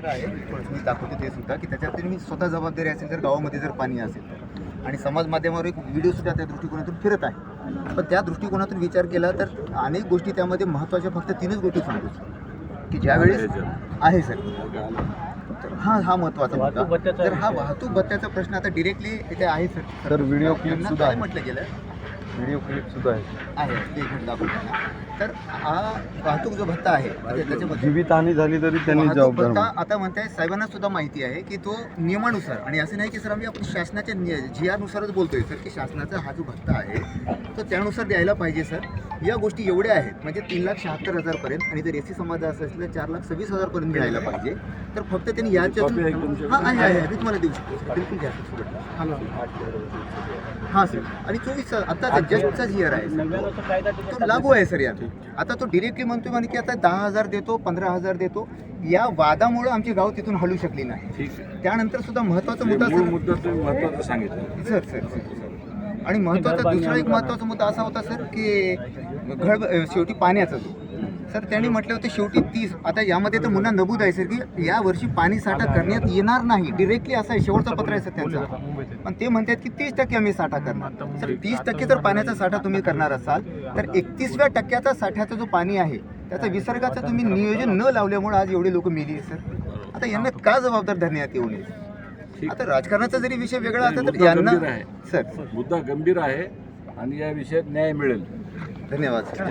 पत्र आहे. मी दाखवतो ते सुद्धा की त्याच्यात मी स्वतः जबाबदारी असेल जर गावामध्ये जर पाणी असेल तर. आणि समाज माध्यमावर एक व्हिडिओ सुद्धा त्या दृष्टिकोनातून फिरत आहे. पण त्या दृष्टिकोनातून विचार केला तर अनेक गोष्टी त्यामध्ये महत्त्वाच्या फक्त तीनच गोष्टी सांगतो. की ज्यावेळेस आहे सर. तर हा हा महत्त्वाचा वाहतूक मुद्दा तर हा वाहतूक भत्त्याचा प्रश्न आता डिरेक्टली इथे आहे सर. तर व्हिडिओ क्लिप सुद्धा म्हटलं गेलं? व्हिडिओ क्लिप सुद्धा आहे. आहे ते दाखवतो. तर हा वाहतूक जो भत्ता आहे म्हणजे त्याच्यामध्ये जीवितहानी झाली तरी त्यांनी जबाबदार भत्ता. आता म्हणताय साहेबांना सुद्धा माहिती आहे की तो नियमानुसार आणि असं नाही की सर आम्ही आपण शासनाच्या जी आरनुसारच बोलतोय सर की शासनाचा हा जो भत्ता आहे तो त्यानुसार द्यायला पाहिजे सर या गोष्टी एवढ्या आहेत म्हणजे तीन लाख शहात्तर हजारपर्यंत आणि जर एसी समाज असेल तर चार लाख सव्वीस हजारपर्यंत मिळायला पाहिजे तर फक्त त्यांनी याच्यातून हां आहे आहे मी तुम्हाला देऊ शकतो. बिलकुल घ्या हां सर. आणि चोवीस आता जस्टचा इयर आहे तो लागू आहे सर यात आता तो डिरेक्टली म्हणतोय म्हणे की आता दहा हजार देतो पंधरा हजार देतो. या वादामुळे आमची गाव तिथून हलू शकली नाही. त्यानंतर सुद्धा महत्त्वाचा हे मुद्दा मुद्दा महत्त्वाचा सांगितलं. Sir sir sir. आणि महत्त्वाचा दुसरा एक महत्त्वाचा मुद्दा असा होता सर की घड शेवटी पाण्याचा जो. सर त्यांनी म्हटलं होतं शेवटी तीस. आता यामध्ये तर मुन्हा नमूद आहे सर की या वर्षी पाणी साठा करण्यात येणार नाही. डिरेक्टली असा आहे शेवटचा पत्र आहे सर त्यांचा. पण ते म्हणतात की तीस टक्के आम्ही साठा करणार. सर तीस टक्के जर पाण्याचा साठा तुम्ही करणार असाल तर एकतीसव्या टक्क्याचा साठ्याचा जो पाणी आहे त्याचा विसर्गाचं तुम्ही नियोजन न लावल्यामुळे आज एवढे लोक मेली सर. आता यांना का जबाबदार धरण्यात येऊ नये? आता राजकारणाचा जरी विषय वेगळा असला तर यांना गंभीर आहे. सर. मुद्दा गंभीर आहे आणि या विषयात न्याय मिळेल. धन्यवाद सर.